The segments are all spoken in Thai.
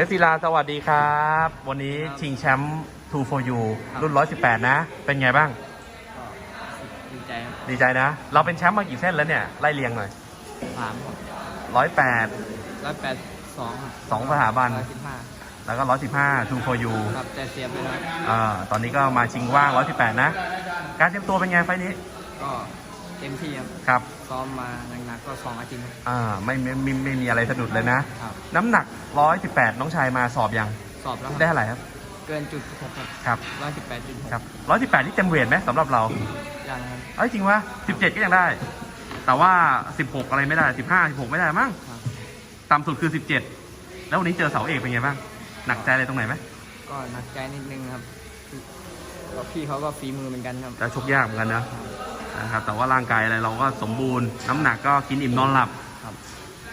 ชรศิลาสวัสดีครับ วันนี้ครับชิงแชมป์2 for you ครับรุ่น 118 นะ เป็นไงบ้างก็ดีใจครับดีใจนะ เราเป็นแชมป์มากี่เส้นแล้วเนี่ย ไล่เรียงหน่อย สาม108 ร้อยแปดสองครับสองสถาบัน ร้อยสิบห้าแล้วก็ 115 2 for you ครับแต่เสียไปแล้วอ่าตอนนี้ก็มาชิงว่าง 118 นะ การเตรียมตัวเป็นไงไฟล์นี้ ก็ เต็มที่ครับครับซ้อมมาหนักๆก็สองอาทิตย์ครับอ่าไม่ไม่ไม่ไม่มีอะไรสะดุดเลยนะ ครับ น้ำหนัก 118 น้องชายมาสอบยัง สอบแล้วคได้รับเท่าไหร่ครับ เกินจุดหกครับครับ ร้อยสิบแปดจุดหกครับ 118 นี่เต็มเวทไหมสำหรับเรายังครับ เอ้ยจริงวะ17 ก็ยังได้ แต่ว่า 16 อะไรไม่ได้ 15 16 ไม่ได้มั้งครับ ต่ำสุดคือ 17 แล้ววันนี้เจอเสาเอกเป็นไงบ้าง หนักใจอะไรตรงไหนไหมก็หนักใจนิดนึงครับก็พี่เขาก็ฝีมือเหมือนกันครับ แล้วชกยากเหมือนกันนะ นะครับแต่ว่าร่างกายอะไรเราก็สมบูรณ์ น้ำหนักก็กินอิ่มนอนหลับครับ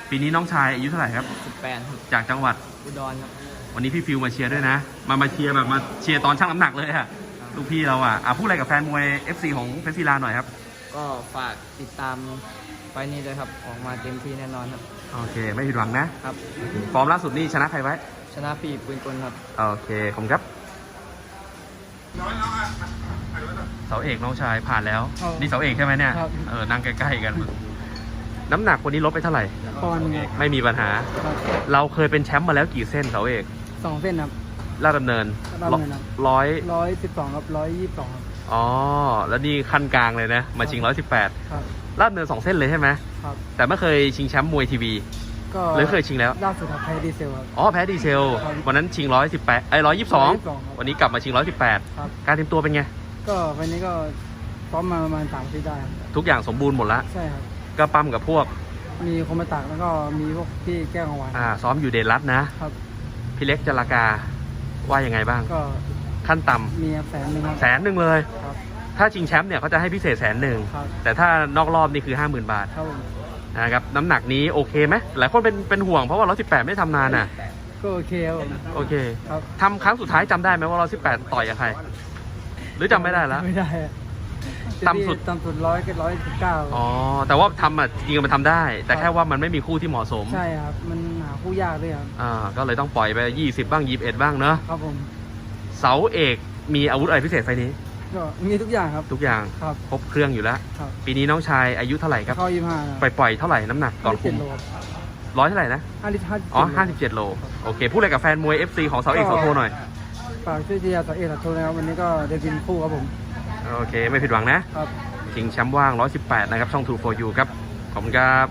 ปีนี้น้องชายอายุเท่าไหร่ครับ สิบแปดครับจากจังหวัดอุดรครับ วันนี้พี่ฟิวมาเชียร์ด้วยนะ มามาเชียร์แบบมาเชียร์ตอนชั่งน้ำหนักเลยอะลูกพี่เราอะอะพูดอะไรกับแฟนมวย FC ของเฟสซิลาหน่อยครับ ก็ฝากติดตามไฟล์นี้ด้วยครับ ออกมาเต็มที่แน่นอนครับ โอเค ไม่ผิดหวังนะ ครับ ฟอร์มล่าสุดนี่ชนะใครไว้ ชนะพี่ปืนกลครับ โอเค ขอบคุณครับ เสาเอกน้องชายผ่านแล้วครับนี่เสาเอกใช่ไหมเนี่ยครับ เออนั่งใกล้ๆกัน น้ำหนักวันนี้ลดไปเท่าไหร่ ปอนด์ไม่มีปัญหา ครับเราเคยเป็นแชมป์มาแล้วกี่เส้นเสาเอกสองเส้นครับ ลาดดำเนินลาดดำเนินครับ ร้อยร้อยสิบสองครับร้อยยี่สิบสองครับ อ๋อแล้วนี่ขั้นกลางเลยนะ มาชิงร้อยสิบแปดครับ ลาดดำเนินสองเส้นเลยใช่ไหมครับ แต่ไม่เคยชิงแชมป์มวยทีวีก็หรือเคยชิงแล้ว ล่าสุดครับแพ้ดีเซลครับ อ๋อแพ้ดีเซล ครับวันนั้นชิงร้อยสิบแปดไอ้ร้อยยี่สิบสอง122ครับวันนี้กลับมาชิงร้อยสิบแปดครับ การเตรียมตัวเป็นไง ก็วันนี้ก็ซ้อมมาประมาณสามทีได้ครับทุกอย่างสมบูรณ์หมดละใช่ครับ ก็ปั๊มกับพวก มีคมมาตักแล้วก็มีพวกพี่แก้วของหวาน อ่า ซ้อมอยู่เดนรัตนะ ครับ พี่เล็กจรากาว่ายังไงบ้าง ก็ขั้นต่ำมีแสนหนึ่งครับแสนหนึ่งเลย ครับ ถ้าชิงแชมป์เนี่ยเขาจะให้พิเศษแสนหนึ่ง ครับแต่ถ้านอกรอบนี่คือห้าหมื่นบาทครับผมนะครับ น้ำหนักนี้โอเคไหมหลายคนเป็นเป็นห่วงเพราะว่าร้อยสิบแปดไม่ได้ทำนานอะ ก็โอเคครับผมโอเคครับทำครั้งสุดท้ายจำได้ไหมว่าร้อยสิบแปดต่อยกับใคร หรือจำไม่ได้แล้ว ไม่ได้อะต่ำสุด ต่ำสุดร้อยก็ร้อยสิบเก้าอ๋อ แต่ว่าทำอะจริงๆมันทำได้ แต่แค่ว่ามันไม่มีคู่ที่เหมาะสม ใช่ครับ มันหาคู่ยากด้วยครับอ่า ก็เลยต้องปล่อยไปยี่สิบบ้างยี่สิบเอ็ดบ้างเนอะครับผมเสาเอกมีอาวุธอะไรพิเศษไฟล์นี้ ก็มีทุกอย่างครับ ทุกอย่างครับ ครบเครื่องอยู่แล้ว ครับปีนี้น้องชายอายุเท่าไหร่ครับ เข้ายี่ห้าไปปล่อยเท่าไหร่น้ำหนักก่อนคุมโลร้อยเท่าไหร่นะห้าลิตรห้าอ๋อห้าสิบเจ็ดโล โอเค พูดอะไรกับแฟนมวย FC ของเสาเอกเสาโทหน่อย ฝากช่วยเชียร์ต่อเอกต่อโทนะครับวันนี้ก็เดินบินคู่ครับผม โอเค ไม่ผิดหวังนะ ครับ ชิงแชมป์ว่าง 118 นะครับ ช่อง 2 for you ครับ ขอบคุณครับ